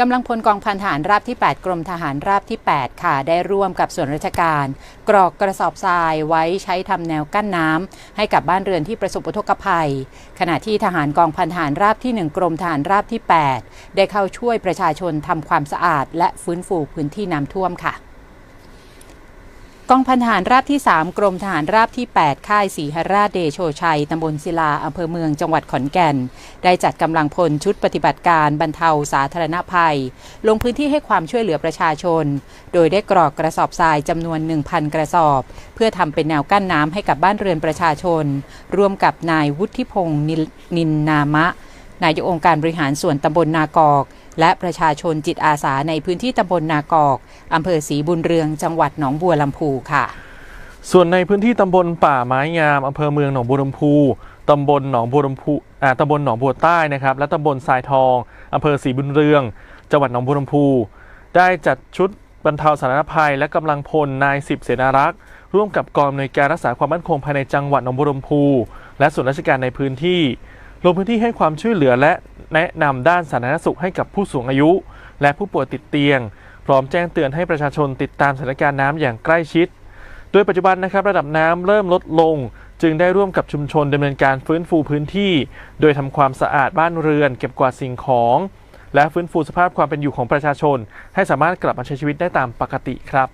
กำลังพลกองพันทหารราบที่ 8 กรมทหารราบที่ 8 ค่ะ ได้ร่วมกับส่วนราชการ กรอกกระสอบทรายไว้ใช้ทำแนวกั้นน้ำให้กับบ้านเรือนที่ประสบอุทกภัย ขณะที่ทหารกองพันทหารราบที่ 1 กรมทหารราบที่ 8 ได้เข้าช่วยประชาชนทำความสะอาด และฟื้นฟูพื้นที่น้ำท่วมค่ะ กองพันทหารราบที่ 3 กรมทหารราบที่ 8 ค่ายศรีหราชเดโชชัย ตำบลศิลา อำเภอเมืองจังหวัดขอนแก่น ได้จัดกำลังพลชุดปฏิบัติการบรรเทาสาธารณภัย ลงพื้นที่ให้ความช่วยเหลือประชาชน โดยได้กรอกกระสอบทรายจำนวน 1,000 กระสอบ เพื่อทำเป็นแนวกั้นน้ำให้กับบ้านเรือนประชาชน ร่วมกับนายวุฒิพงศ์นินนนามะ นายกองค์การบริหารส่วนตำบลนากอก และประชาชนจิตอาสาในพื้นที่ตำบลนากอกอำเภอศรีบุญเรืองจังหวัดหนองบัวลำพูค่ะ ส่วนในพื้นที่ตำบลป่าไม้งามอำเภอเมืองหนองบัวลำพูตำบลหนองบัวลำพูอ่าตำบลหนองบัวใต้นะครับและตำบลทรายทองอำเภอศรีบุญเรือง จังหวัดหนองบัวลำพู ได้จัดชุดบรรเทาสาธารณภัย และกำลังพลนายสิบเสนารักษ์ร่วมกับกองอำนวยการรักษาความมั่นคงภายในจังหวัดหนองบัวลำพู และส่วนราชการในพื้นที่ลงพื้นที่ให้ความช่วยเหลือและ แนะนำด้านสาธารณสุขให้กับผู้สูงอายุ และผู้ป่วยติดเตียง พร้อมแจ้งเตือนให้ประชาชนติดตามสถานการณ์น้ำอย่างใกล้ชิด โดยปัจจุบันนะครับระดับน้ำเริ่มลดลง จึงได้ร่วมกับชุมชนดำเนินการฟื้นฟูพื้นที่ โดยทำความสะอาดบ้านเรือน เก็บกวาดสิ่งของ และฟื้นฟูสภาพความเป็นอยู่ของประชาชน ให้สามารถกลับมาใช้ชีวิตได้ตามปกติครับ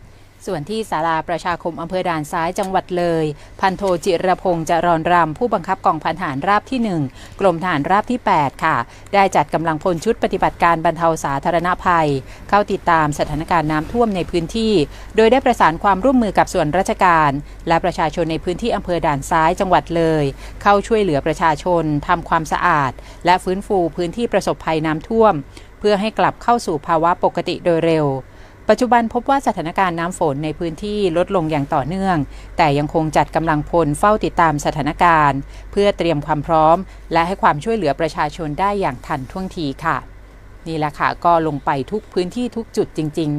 ส่วนที่ศาลาประชาคมอำเภอด่านซ้ายจังหวัดเลย พันโทจิรพงษ์จรอนรำผู้บังคับกองพันทหารราบที่ 1 กรมทหารราบที่ 8 ค่ะ ได้จัดกำลังพลชุดปฏิบัติการบรรเทาสาธารณภัย เข้าติดตามสถานการณ์น้ำท่วมในพื้นที่ โดยได้ประสานความร่วมมือกับส่วนราชการ และประชาชนในพื้นที่อำเภอด่านซ้ายจังหวัดเลย เข้าช่วยเหลือประชาชนทำความสะอาด และฟื้นฟูพื้นที่ประสบภัยน้ำท่วม เพื่อให้กลับเข้าสู่ภาวะปกติโดยเร็ว ปัจจุบันพบว่าสถานการณ์น้ำฝนในพื้นที่ลดลงอย่างต่อเนื่อง แต่ยังคงจัดกำลังพลเฝ้าติดตามสถานการณ์ เพื่อเตรียมความพร้อม และให้ความช่วยเหลือประชาชนได้อย่างทันท่วงทีค่ะ นี่แหละค่ะก็ลงไปทุกพื้นที่ทุกจุดจริง ๆ